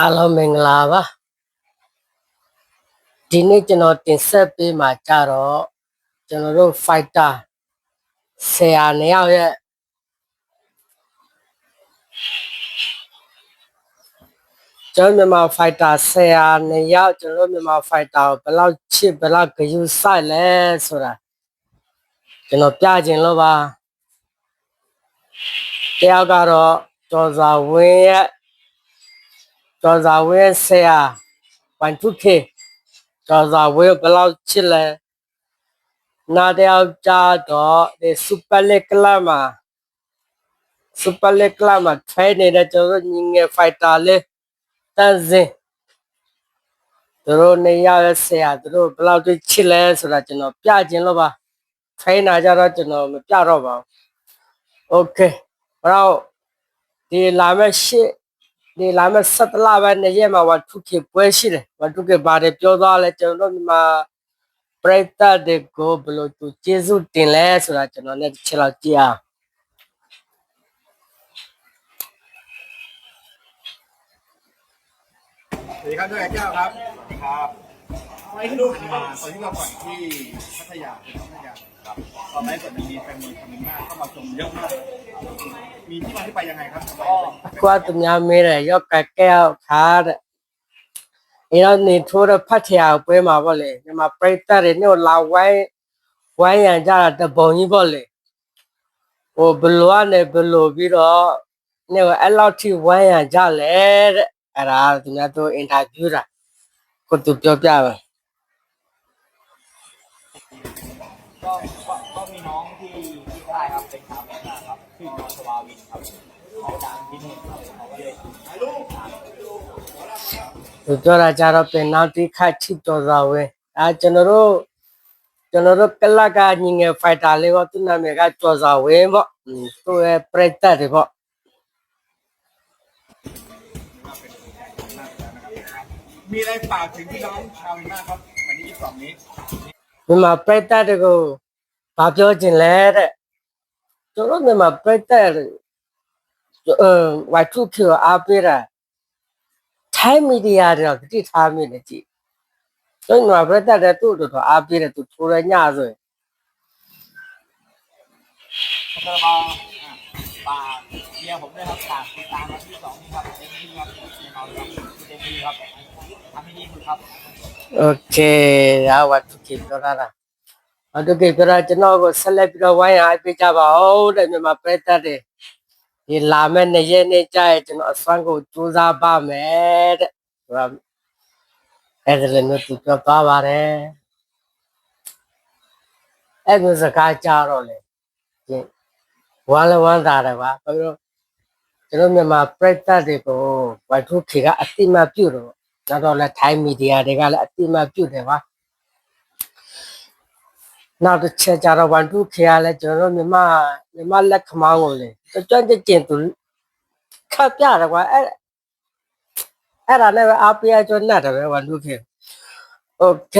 အားလုံးမင်္ဂလာပါဒီနေ့ကျွန်တော်တင်ဆက်ပေးမှာကြတော့ကျွန်တော်တို့ fighter ဆရာနှစ်ယောက်ရဲ့ကျွန်တော်မြန်မာ fighter ဆရာနှစ်ယောက်ကျွန်တော်တို့မြန်မာ fighter ကိုဘယ်လောက်ချစ်ဘယ်လောက်ဂရုစိုက်လဲဆိုတာကျွန်တော်ပြခြင်းလို့ပါတယောက်ကတော့ ကျော်စာဝင်းရဲ့ကျော်စာဝင်းဆရာ 1-2K ကျော်စာဝင်းဘယ်လောက်ချစ်လဲနာတယောက်ကြတော့ဒီစူပါလက်ကလပ်မှာစူပါလက်ကလပ်မှာ train နေတဲ့ကျွန်တော်တို့ညီငယ် fighter လေးတန်းစင်သူတို့နေရတဲ့ဆရာသူတို့ဘယ်လောက်ထိချစ်လဲဆိုတာကျွန်တော်ပြခြင်းလို့ပါ trainer ကြတော့ကျွန်တော်မပြတော့ပါဘူး okay ဘရော ဒီလာမဲ့ရှစ်ဒီလာမဲ့17လပဲနေ့ရက်မှာဝထုခေပွဲရှိတယ်ဝထုခေပါတယ်ပြောသွားလဲကျွန်တော်တို့ဒီမှာပရိသတ်တွေကိုဘယ်လိုသူကျေးဇူးတင်လဲဆိုတာကျွန်တော်လည်းတစ်ချက်လောက်ကြည့်အောင် สวัสดีครับด้วยแก้วครับครับไอ้ที่ลูกมาตอนที่เราปล่อยที่พัทยาเป็นพัทยา ครับตอนนั้นส่วนมีแฟนมีคอมเมนต์มากเข้ามาชมเยอะมาก มีที่มาที่ไปยังไงครับก็ ကွာသူများမေးတယ်ရောက်ကကဲရောက်ခါတဲ့အဲတော့နေထိုးတဲ့ဖတ်ထရာပွဲမှာပေါ့လေဒီမှာပြိတ္တတွေနဲ့လာဝိုင်းဝိုင်းရန်ကြတာတပုံကြီးပေါ့လေဟိုဘလိုကနေဘလိုပြီးတော့နေအဲ့လောက်ထိဝိုင်းရန်ကြလဲတဲ့အဲ့ဒါသူများတို့အင်တာဗျူးတာကိုသူပြောပြပါ ပြောတာကြတော့ပင်နောက်တိခတ်ချစ်တော်သာဝဲအဲကျွန်တော်တို့ကျွန်တော်တို့ကလကညီငယ်ဖိုက်တာလေးပေါ့သူနာမည်ကကျော်စာဝင်းပေါ့อืมသူ့ရဲ့ပြိတ္တတွေပေါ့ มีอะไรฝากถึงพี่น้องชาวเมียนมาครับวันที่22นี้ ဒီမှာပြိတ္တတွေကိုဘာပြောချင်လဲတဲ့ကျွန်တော်တို့မြန်မာပြိတ္တတွေ เออวั베라 타이미디아라 그때 타면이 지. 저는 와브라다 또또또 아베라 또 돌아냐 서. 그러면 ปาเมียผมด้วยครับฝากติดตามวันที่องนี้ครับเต็มที่ครัวเต็มที่ครัวทำให้ดีสุดครัโอเคแล้ววัตถุกิจตัวนั้นนะวัตถุกิจตัวนั้นจะน้องก็สลับไปเราไว้ให้ยไปจ้าเอาได้ไหมมาเปิดตาเด้ ဒီလာမယ့်နေ့ရက်နေ့ကျရင်ကျွန်တော်အစွမ်းကိုစူးစမ်းပါမယ်တဲ့ဟိုအဲ့ဒါလည်းမျိုးသူပြောသွားပါတယ်အဲ့မျိုးစကားကြားတော့လေဒီဝမ်းလည်းဝမ်းသာတယ်ပါဘာလို့လဲကျွန်တော်မြန်မာပြိတ္တတွေကိုဝတ်ထုခေကအတိမတ်ပြုတော့တော့တော့လည်းထိုင်းမီဒီယာတွေကလည်းအတိမတ်ပြုတယ်ပါ နောက်တစ်ချက်ကြတော့ဝန်တုခေရလဲကျွန်တော်တို့မြမမြမလက်ခမောင်းကိုလေကြွကြွကျင်သူခတ်ပြတယ်ကွာအဲ့အဲ့ဒါနဲ့ပဲအားပေးရကျွတ်နဲ့တယ်ပဲဝန်တုခေโอเค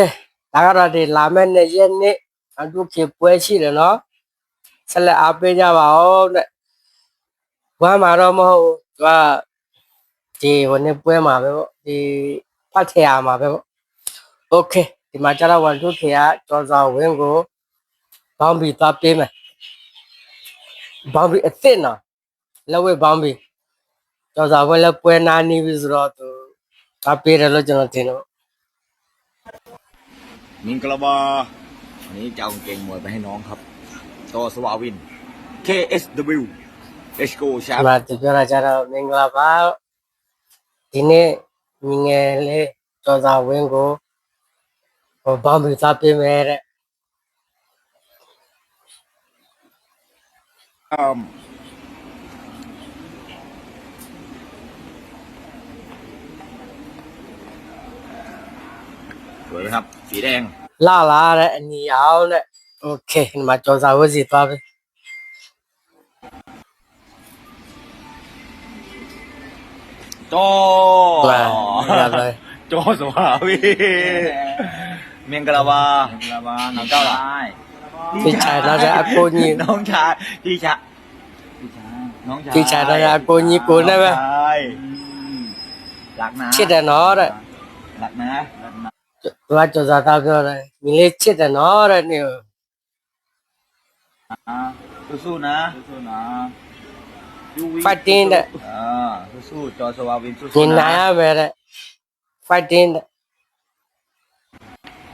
ဒါကတော့ဒီလာမယ့်နေ့ရက်နေ့ဝန်တုခေပွဲရှိတယ်နော်ဆက်လက်အားပေးကြပါဦးတဲ့ဝမ်းမှာတော့မဟုတ်ဘူးသူကဒီဟိုနေ့ပွဲမှာပဲပေါ့ဒီဖတ်ထရမှာပဲပေါ့โอเค ဒီမှာကျတော့ဝန်တုခေကကျော်စောဝင်းကို ဘောင်းဘီသွားပေးမယ်ဘောင်းဘီအစ်စ်နော်လက်ဝဲဘောင်းဘီကျော်စာပွဲလက်ပွဲနာနေပြီဆိုတော့သူသွားပေးတယ်လို့ကျွန်တော်ထင်တော့ มิงกลาบาอันนี้จะเอากางเกงมวยไปให้น้องครับต่อสวาวิน KSW Let's go ชา ဒီမှာသူပြောတာကြတော့မင်္ဂလာပါဒီနေ့ညီငယ်လေးကျော်စာဝင်းကို பாம்பு சாப்பியும் อืมสวยไหมครับ สีแดง ล่าล่าเลยเหนียวเลยโอเค มาจอสาวสิตัวไปโจมาเลย โจสวัสดี เมียงกะลาวาน้องเก้าหล่พี่ชายราชาอากูญี่น้องชายพี่ชายน้องชายพี่ชายราชาอากูญี่ปุ่นได้ไหมรักนะเชิดแต่น้อเลยรักนะว่านะตัวจะจะทำอเลยมีเล็เชิดแต่น้อเลยเนี่ยสู้ๆนะสู้ๆนะ fighting 的啊，สู้จอสวาวินสู้นะยินายเวร fighting 的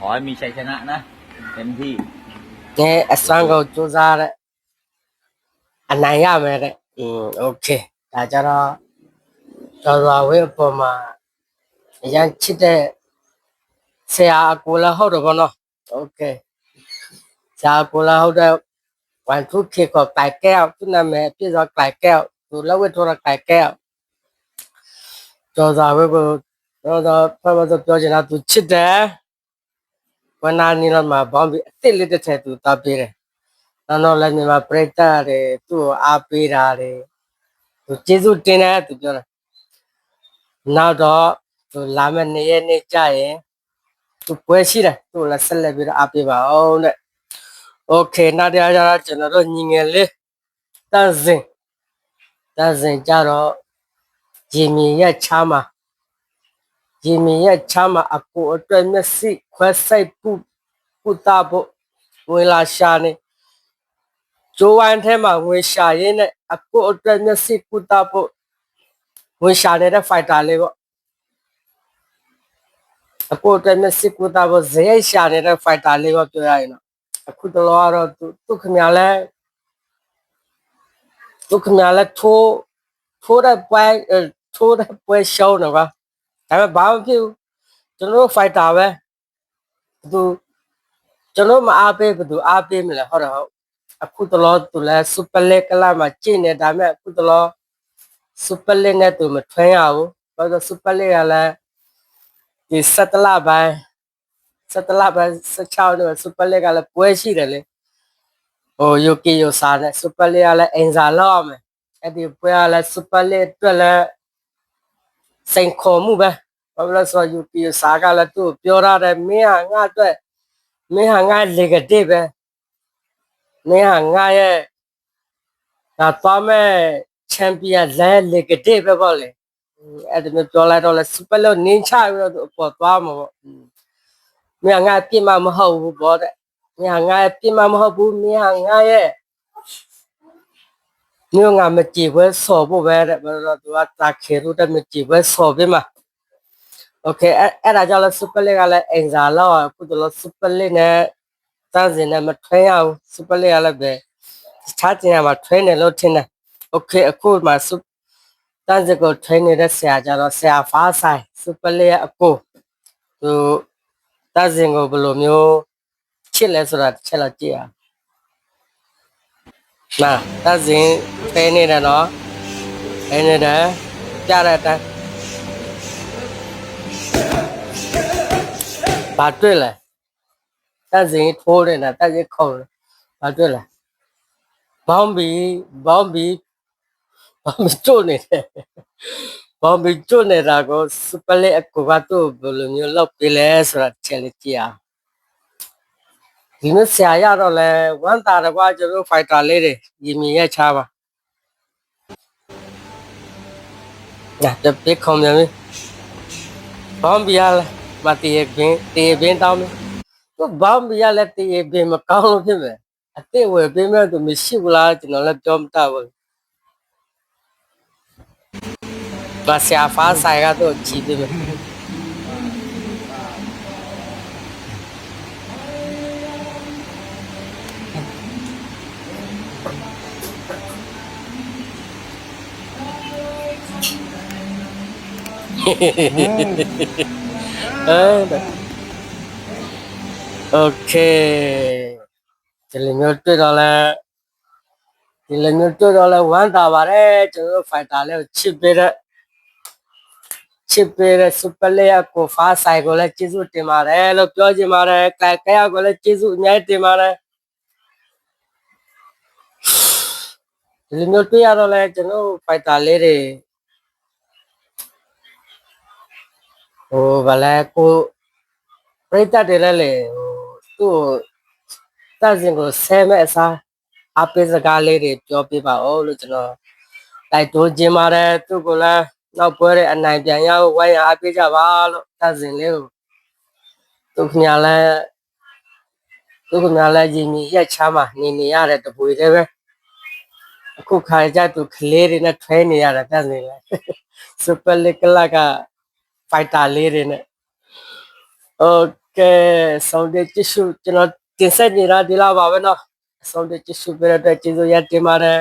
ขอให้มีชัยชนะนะเต็มที่ ငယ်အစွမ်းကိုစူးစားတဲ့အနိုင်ရမယ်တဲ့อืมโอเคဒါကြတော့ကျော်စွာဝင်းအပေါ်မှာအရန်ချစ်တဲ့ဆရာအကူလည်းဟုတ်တယ်ဗောနော်โอเคဆရာအကူလည်းဟုတ်တဲ့วันทุกเคก็ไก่แก้วทุกนาแม่พี่ว่าไก่แก้วดูแล้วเวทโทรไก่แก้วจอสาวเว้ยတော့တော့ဖတ်တော့ပြောချင်တာသူချစ်တယ် ဝန်နာနီတော့မှာဘောင်းပြီးအစ်စ်လေးတစ်ထည့်သူတောက်ပေးတယ်နောက်တော့လည်းမြန်မာပရိသတ်တွေသူ့ကိုအားပေးတာတွေသူကျေးဇူးတင်တယ်သူပြောတယ်နောက်တော့သူလာမယ့်နေ့ရက်နေ့ကြရင်သူပွဲရှိတယ်သူ့ကိုလည်းဆက်လက်ပြီးတော့အားပေးပါအောင်တဲ့โอเคနောက်တရားကြတော့ကျွန်တော်တို့ညီငယ်လေးတန်းစင်တန်းစင်ကြတော့ရေမြေရက်ချားမှာ ရေမင်းရဲ့ချမ်း မှာအကိုအတွက်မျက်စိခွဲစိတ်ပုပုတာဖို့ဝင်လာရှာနေကျိုးဝိုင်းထဲမှာဝင်ရှာရင်းနဲ့အကိုအတွက်မျက်စိပုတာဖို့ဝင်ရှာနေတဲ့ဖိုက်တာလေးပေါ့အကိုအတွက်မျက်စိပုတာဖို့ဇေယျရှာနေတဲ့ဖိုက်တာလေးပေါ့ပြောရရင်တော့အခုတလောကတော့သူသူခင်ဗျာလဲသူခင်ဗျာလဲထိုးထိုးတဲ့ပွဲအဲ့ထိုးတဲ့ပွဲရှောင်းတော့ကွာ ဒါပေမဲ့ဘာမှမဖြစ်ဘူးကျွန်တော်တို့ fighter ပဲဘယ်သူကျွန်တော်မအားပေးဘယ်သူအားပေးမလဲဟုတ်တယ်ဟုတ်အခုတလောသူလဲ super league ကလာမှာကျင့်နေဒါပေမဲ့အခုတလော super league နဲ့သူမထွန်းရဘူးဘာလို့လဲ super league ကလည်းဒီ7လပိုင်း7လပိုင်း16နဲ့ super league ကလည်းပွဲရှိတယ်လေဟို UK ယိုစာနဲ့ super league ကလည်းအင်ဇာလောက်အောင်မယ်အဲ့ဒီပွဲကလည်း super league အတွက်လည်း စိန်ခေါ်မှုပဲဘာလို့လဲဆိုတော့ UP စာကလည်းသူ့ကိုပြောရတယ်မင်းဟာငါအတွက်မင်းဟာငါလေကတိပဲမင်းဟာငါရဲ့ငါသွားမဲ့ချန်ပီယံလဲလေကတိပဲပေါ့လေအဲ့ဒါမျိုးပြောလိုက်တော့လဲစူပါလို့နင်းချပြီးတော့သူအပေါ်သွားမှာပေါ့မင်းဟာငါအပြစ်မှမဟုတ်ဘူးပေါ့တဲ့မင်းဟာငါအပြစ်မှမဟုတ်ဘူးမင်းဟာငါရဲ့ မျိုးငါမကြည့်ဘဲဆော်ဖို့ပဲတဲ့ဘာလို့လဲသူကတာခေလို့တဲ့မကြည့်ဘဲဆော်ပေးမှာ โอเคအဲ့အဲ့ဒါကြောင့်လဲ super league ကလည်းအင်ဇာလောက်อ่ะအခုတော့ super league နဲ့စမ်းစင်နဲ့မထွင်းရဘူး super league ကလည်းပဲတခြားတင်ရမှာထွင်းတယ်လို့ထင်တယ်โอเคအခုမှစတန်းစကိုထွင်းနေတဲ့ဆရာကြတော့ဆရာဖားဆိုင် super league ရဲ့အကိုသူတန်းစင်ကိုဘယ်လိုမျိုးချစ်လဲဆိုတာတစ်ချက်တော့ကြည့်ရအောင် နာတန်းစင်ထွင်းနေတယ်နော်ထွင်းနေတယ်ကြားတဲ့အတိုင်းဘာတွေ့လဲတက်စင်ထိုးနေတာတက်စင်ခုံတယ်ဘာတွေ့လဲဘောင်းဘီဘောင်းဘီဘောင်းဘီကျွတ်နေတယ်ဘောင်းဘီကျွတ်နေတာကိုစပလက်အကူကတော့ဘယ်လိုမျိုးလောက်ပြလဲဆိုတာချက်လေးကြည့်အောင် ဒီနေ့ဆရာရတော့လဲဝမ်းတာတော့ကွာကျွန်တော်ဖိုက်တာလေးတွေညီမရဲ့ချားပါညာတပိခုံမြန်ပြီဘောင်းဘီရလဲမတည်ဘင်းတည်ဘင်းတောင်းမယ်သူဘောင်းဘီရလဲတည်ဘင်းမကောင်းလို့ဖြစ်မယ်အစ်စ်ဝယ်ပေးမဲ့သူမရှိဘူးလားကျွန်တော်လည်းပြောမတတ်ဘူးဘာဆရာဖားဆိုင်ကတော့ကြည့်ပေးမယ် โอเคဒီလိုမျိုးတွေ့တော့လဲဒီလိုမျိုးတွေ့တော့လဲဝမ်းသာပါတယ်ကျွန်တော်တို့ဖိုက်တာလေးကိုချစ်ပေးတဲ့ချစ်ပေးတဲ့စူပါလေယာကိုဖားဆိုင်ကိုလည်းကျေးဇူးတင်ပါတယ်လို့ပြောချင်ပါတယ်ကဲကဲကိုလည်းကျေးဇူးအများကြီးတင်ပါတယ်ဒီလိုမျိုးတွေ့ရတော့လဲကျွန်တော်တို့ဖိုက်တာလေးတွေ ဟိုဗလဲကိုပြိတ္တတွေလည်းလေဟိုသူ့တတ်စင်ကိုဆဲမဲ့အစားအပိစကားလေးတွေပြောပြပါဦးလို့ကျွန်တော်တိုက်တွန်းခြင်းပါတယ်သူ့ကိုလည်းနောက်ပွဲတဲ့အနိုင်ပြန်ရဖို့ဝိုင်းရအားပေးကြပါလို့တက်စဉ်လေးကိုသူခင်ဗျာလဲသူခင်ဗျာလဲရင်ကြီးရက်ချမ်းမှာနေနေရတဲ့တပွေလေးပဲအခုခါကြသူကလေးတွေနဲ့ထွဲနေရတဲ့တက်စဉ်လဲစူပါလီကလာက ဖိုက်တာလေးတွေနဲ့โอเคဆောင်းတဲ့တ िश ူကျွန်တော်တင်ဆက်နေတာဒီလောက်ပါပဲเนาะဆောင်းတဲ့တ िश ူပြတဲ့အတွက်ကျေးဇူးရတင်ပါတယ်